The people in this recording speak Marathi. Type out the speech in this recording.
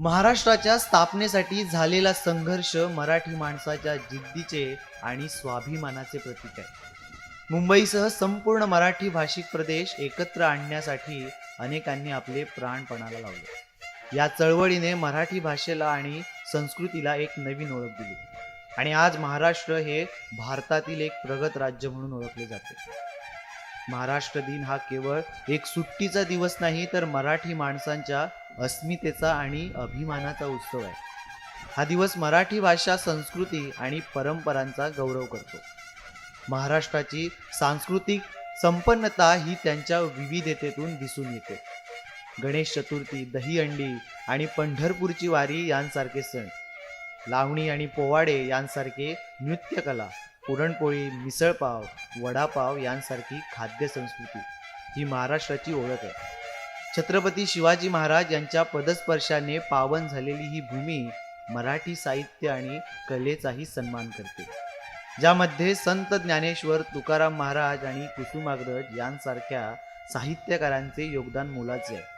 महाराष्ट्राच्या स्थापनेसाठी झालेला संघर्ष मराठी माणसाच्या जिद्दीचे आणि स्वाभिमानाचे प्रतीक आहे. मुंबईसह संपूर्ण मराठी भाषिक प्रदेश एकत्र आणण्यासाठी अनेकांनी आपले प्राणपणाला लावले. या चळवळीने मराठी भाषेला आणि संस्कृतीला एक नवीन ओळख दिली. आणि आज महाराष्ट्र हे भारतातील एक प्रगत राज्य म्हणून ओळखले जाते. महाराष्ट्र दिन हा केवळ एक सुट्टीचा दिवस नाही तर मराठी माणसांच्या अस्मितेचा आणि अभिमानाचा उत्सव आहे. हा दिवस मराठी भाषा संस्कृती आणि परंपरांचा गौरव करतो. महाराष्ट्राची सांस्कृतिक संपन्नता ही त्यांच्या विविधतेतून दिसून येते. गणेश चतुर्थी दहीहंडी आणि पंढरपूरची वारी यांसारखे सण लावणी आणि पोवाडे यांसारखे नृत्यकला पुरणपोळी मिसळपाव वडापाव यांसारखी खाद्य संस्कृती ही महाराष्ट्राची ओळख आहे. छत्रपती शिवाजी महाराज यांच्या पदस्पर्शाने पावन झालेली ही भूमी मराठी साहित्य आणि कलेचाही सन्मान करते. ज्यामध्ये संत ज्ञानेश्वर तुकाराम महाराज आणि कुसुमाग्रज यांसारख्या साहित्यकारांचे योगदान मोलाचे आहे.